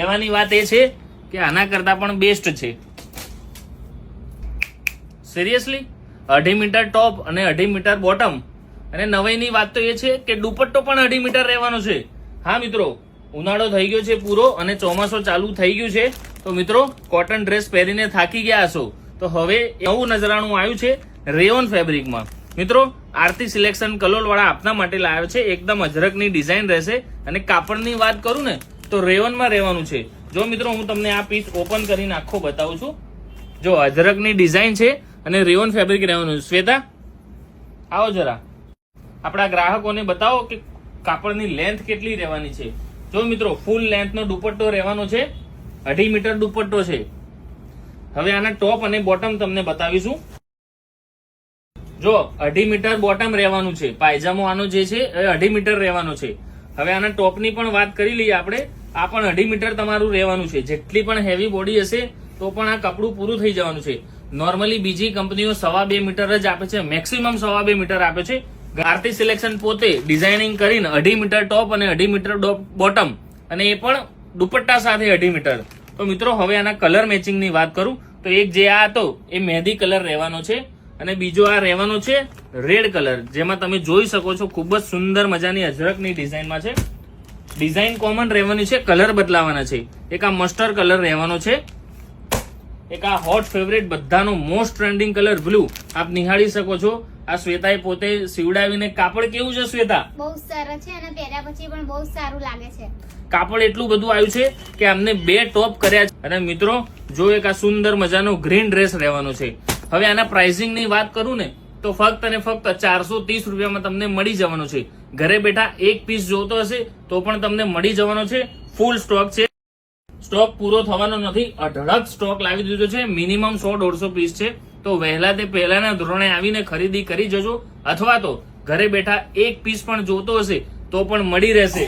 કહેવાની વાત એ છે કે આના કરતા પણ બેસ્ટ છે. સિરિયસલી અઢી મીટર ટોપ અને અઢી મીટર બોટમ અને નવાઈની વાત તો એ છે કે દુપટ્ટો પણ અઢી મીટર રહેવાનો છે. હા, મિત્રો, ઉનાળો થઈ ગયો છે પૂરો અને ચોમાસો ચાલુ થઈ ગયું છે. તો મિત્રો કોટન ડ્રેસ પહેરીને થાકી ગયા હશો. તો હવે નવું નજરાણું આવ્યું છે રેયોન ફેબ્રિકમાં મિત્રો, આરતી સિલેક્શન કલોલવાળા આપના માટે લાવ્યો છે. એકદમ અજરકની ડિઝાઇન રહેશે. અને કાપડની વાત કરું ને તો રેવનમાં રહેવાનું છે. જો મિત્રો, હું તમને આ પીસ ઓપન કરીને આખો બતાવું છું. જો, અજરકની ડિઝાઇન છે અને રેવન ફેબ્રિક રહેવાનું છે. શ્વેતા, આવો જરા. આપણા ગ્રાહકોને બતાવો કે કાપડની લેન્થ કેટલી રહેવાની છે. જો મિત્રો ફૂલ લેન્થનો દુપટ્ટો રહેવાનો છે, અઢી મીટર દુપટ્ટો છે. હવે આના ટોપ અને બોટમ તમને બતાવીશું. જો, અઢી મીટર બોટમ રહેવાનું છે. પાયજામો આનો જે છે, એ અઢી મીટર રહેવાનો છે. હવે આના ટોપની પણ વાત કરી લઈએ આપણે. આ પણ અઢી મીટર તમારું રહેવાનું છે. જેટલી પણ હેવી બોડી હશે, તો પણ આ કપડું પૂરું થઈ જવાનું છે. નોર્મલી બીજી કંપનીઓ સવા બે મીટર જ આપે છે. મેક્સિમમ સવા બે મીટર આપે છે. ગારતી સિલેક્શન પોતે ડિઝાઇનિંગ કરીને અઢી મીટર ટોપ અને અઢી મીટર બોટમ અને એ પણ દુપટ્ટા સાથે અઢી મીટર. તો મિત્રો, હવે આના કલર મેચિંગની વાત કરું. તો એક જે આ હતો, એ મહેંદી કલર રહેવાનો છે અને બીજો આ રહેવાનો છે રેડ કલર જેમાં તમે જોઈ શકો છો, ખૂબ જ સુંદર મજાની અજરકની ડિઝાઇનમાં છે. ડિઝાઇન કોમન રહેવાની છે કલર બદલાવાના છે. એક આ મસ્ટર્ડ કલર રહેવાનો છે. એક આ હોટ ફેવરેટ બધાનો મોસ્ટ ટ્રેન્ડિંગ કલર બ્લુ આપ નિહાળી શકો છો. આ શ્વેતાએ પોતે સીવડાવીને કાપડ કેવું છે શ્વેતા? બહુ સરસ છે અને પહેર્યા પછી પણ બહુ સારું લાગે છે. કાપડ એટલું બધું આવ્યું છે કે અમને બે ટોપ કર્યા છે. અને મિત્રો જો એક આ સુંદર મજાનો ગ્રીન ડ્રેસ રહેવાનો છે. હવે આના પ્રાઇસિંગની વાત કરું ને તો ફક્ત અને ફક્ત ચારસો ત્રીસ રૂપિયામાં તમને મળી જવાનો છે. ઘરે બેઠા એક પીસ જોતો હશે તો પણ તમને મળી જવાનો છે. ફૂલ સ્ટોક છે. સ્ટોક પૂરો થવાનો નથી. અઢળક સ્ટોક લાવી દીધો છે. મિનિમમ સો દોઢસો પીસ છે. તો વહેલા તે પહેલાના ધોરણે આવીને ખરીદી કરી જજો. અથવા તો ઘરે બેઠા એક પીસ પણ જોતો હશે તો પણ મળી રહેશે.